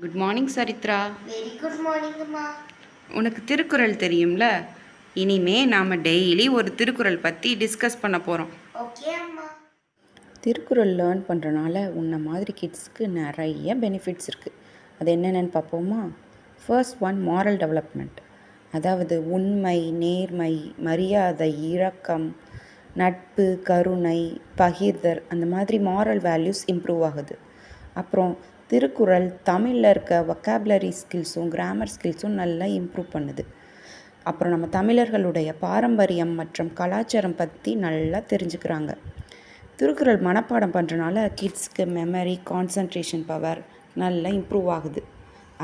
Good morning Charitra very good morning அம்மா உனக்கு திருக்குறள் தெரியும்ல? இனிமே நாம் டெய்லி ஒரு திருக்குறள் பற்றி டிஸ்கஸ் பண்ண போகிறோம் ஓகே அம்மா. திருக்குறள் லேர்ன் பண்ணுறனால உன்ன மாதிரி கிட்ஸ்க்கு நிறைய பெனிஃபிட்ஸ் இருக்குது அது என்னென்னு பார்ப்போமா? ஃபர்ஸ்ட் ஒன் moral டெவலப்மெண்ட் அதாவது உண்மை நேர்மை மரியாதை இரக்கம் நட்பு கருணை பகிர்தல் அந்த மாதிரி moral வேல்யூஸ் இம்ப்ரூவ் ஆகுது. அப்புறம் திருக்குறள் தமிழில் இருக்க வொக்காபுலரி ஸ்கில்ஸும் கிராமர் ஸ்கில்ஸும் நல்லா இம்ப்ரூவ் பண்ணுது. அப்புறம் நம்ம தமிழர்களுடைய பாரம்பரியம் மற்றும் கலாச்சாரம் பற்றி நல்லா தெரிஞ்சுக்கிறாங்க. திருக்குறள் மனப்பாடம் பண்ணுறனால கிட்ஸ்க்கு மெமரி கான்சன்ட்ரேஷன் பவர் நல்லா இம்ப்ரூவ் ஆகுது.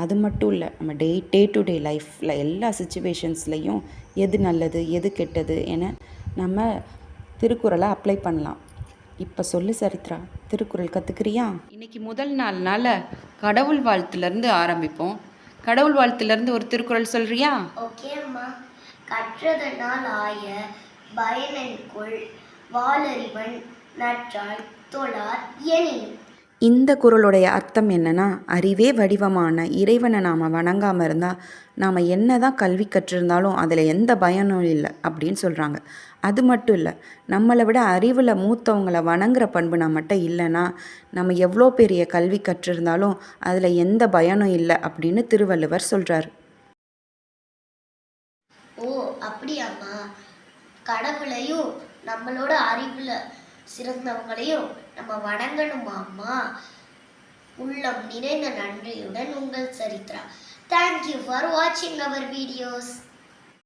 அது மட்டும் இல்லை நம்ம டே டே டு டே லைஃப்பில் எல்லா சுச்சுவேஷன்ஸ்லையும் எது நல்லது எது கெட்டது என நம்ம திருக்குறளை அப்ளை பண்ணலாம். இப்போ சொல்லு சரித்ரா. திருக்குறள் கற்றுக்கிறியா இன்னைக்கு முதல் நாள்னால கடவுள் வாழ்த்துலேருந்து ஆரம்பிப்போம். கடவுள் வாழ்த்துலேருந்து ஒரு திருக்குறள் சொல்கிறியா ஓகே அம்மா. கற்றதனால் ஆய பயனன்குள் வாளறிவன் நற்றால் தொழார் எனினும். இந்த குறளுடைய அர்த்தம் என்னன்னா அறிவே வடிவமான இறைவனை நாம் வணங்காமல் இருந்தால் நாம் என்ன தான் கல்வி கற்றிருந்தாலும் அதில் எந்த பயனும் இல்லை அப்படின்னு சொல்கிறாங்க அது மட்டும் இல்லை நம்மளை விட அறிவில் மூத்தவங்களை வணங்குற பண்பு நம்மகிட்ட இல்லைன்னா நம்ம எவ்வளோ பெரிய கல்வி கற்றிருந்தாலும் அதில் எந்த பயனும் இல்லை அப்படின்னு திருவள்ளுவர் சொல்கிறார் ஓ அப்படியாம்மா. கடவுளையும் நம்மளோட அறிவில் சிறந்தவங்களையும் நம்ம வணங்கணுமாம்மா உள்ளம் நிறைந்த நன்றியுடன் உங்கள் சரித்ரா. தேங்க்யூ ஃபார் வாட்சிங் அவர் வீடியோஸ்